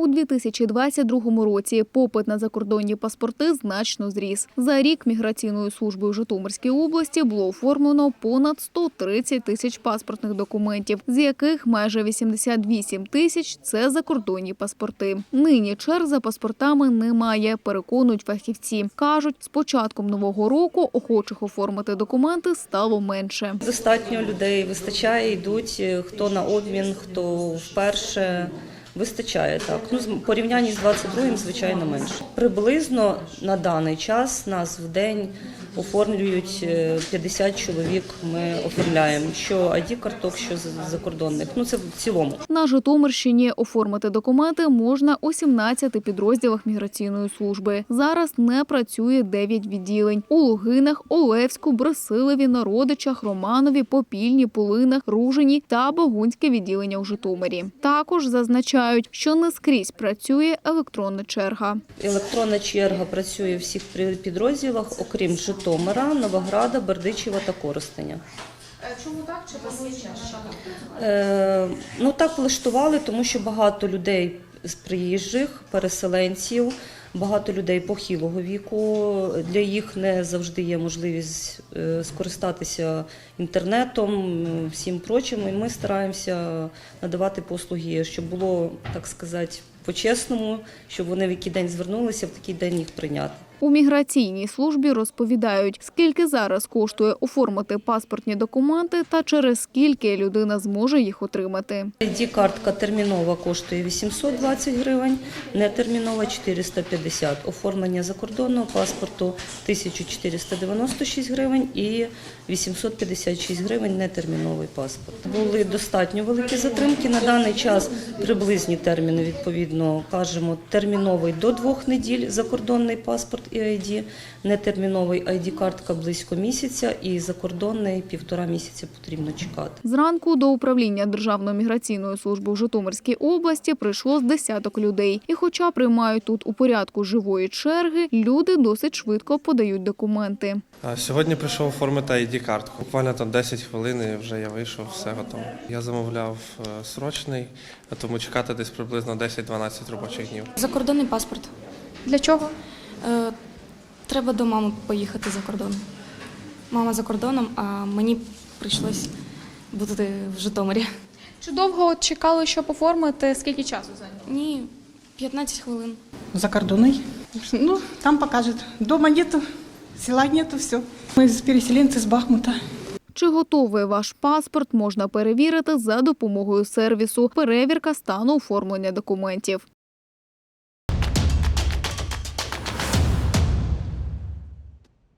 У 2022 році попит на закордонні паспорти значно зріс. За рік міграційною службою Житомирської області було оформлено понад 130 тисяч паспортних документів, з яких майже 88 тисяч – це закордонні паспорти. Нині черг за паспортами немає, переконують фахівці. Кажуть, з початком нового року охочих оформити документи стало менше. Достатньо людей вистачає, йдуть е, хто на обмін, хто вперше. Вистачає так. Ну, порівнянні з 22-м, звичайно, менше. Приблизно на даний час нас в день оформлюють е, 50 чоловік. Ми оформляємо що id карток, що закордонних. Ну це в цілому. На Житомирщині оформити документи можна у 17 підрозділах міграційної служби. Зараз не працює 9 відділень у Лугинах, Олевську, Брасилові, Народичах, Романові, Попільні, Полинах, Ружині та Богунське відділення у Житомирі. Також зазначають, що не скрізь працює електронна черга. Електронна черга працює в всіх при- підрозділах, окрім Житомира, Новограда, Бердичева та Коростеня. Чому так? Чи вас є? Е, ну так влаштували, тому що багато людей з приїжджих, переселенців, багато людей похилого віку. Для їх не завжди є можливість е, скористатися інтернетом, всім прочим. І ми стараємося надавати послуги, щоб було, так сказати, по-чесному, щоб вони в який день звернулися, в такий день їх прийняти. У міграційній службі розповідають, скільки зараз коштує оформити паспортні документи та через скільки людина зможе їх отримати. ID-картка термінова коштує 820 гривень, нетермінова 450. Оформлення закордонного паспорту 1496 гривень і 856 гривень нетерміновий паспорт. Були достатньо великі затримки. На даний час приблизні терміни відповідно кажемо терміновий до двох неділь закордонний паспорт і ID, нетерміновий ID-картка близько місяця і закордонний півтора місяця потрібно чекати. Зранку до управління Державної міграційної служби в Житомирській області прийшло з десяток людей. І хоча приймають тут у порядку живої черги, люди досить швидко подають документи. Сьогодні прийшов оформити ID-картку. Буквально там 10 хвилин і вже я вийшов, все готово. Я замовляв е, срочний, тому чекати десь приблизно 10-12 робочих днів. Закордонний паспорт. Для чого? Е, треба до мами поїхати за кордон. Мама за кордоном, а мені прийшлось бути в Житомирі. Чи довго от чекали, щоб оформити? Скільки часу зайняло? Ні, 15 хвилин. Закордонный. Ну, там покажет. Дома нету, села нету, все. Мы из переселенцы с Бахмута. Чи готовий ваш паспорт можна перевірити за допомогою сервісу перевірка стану оформлення документів.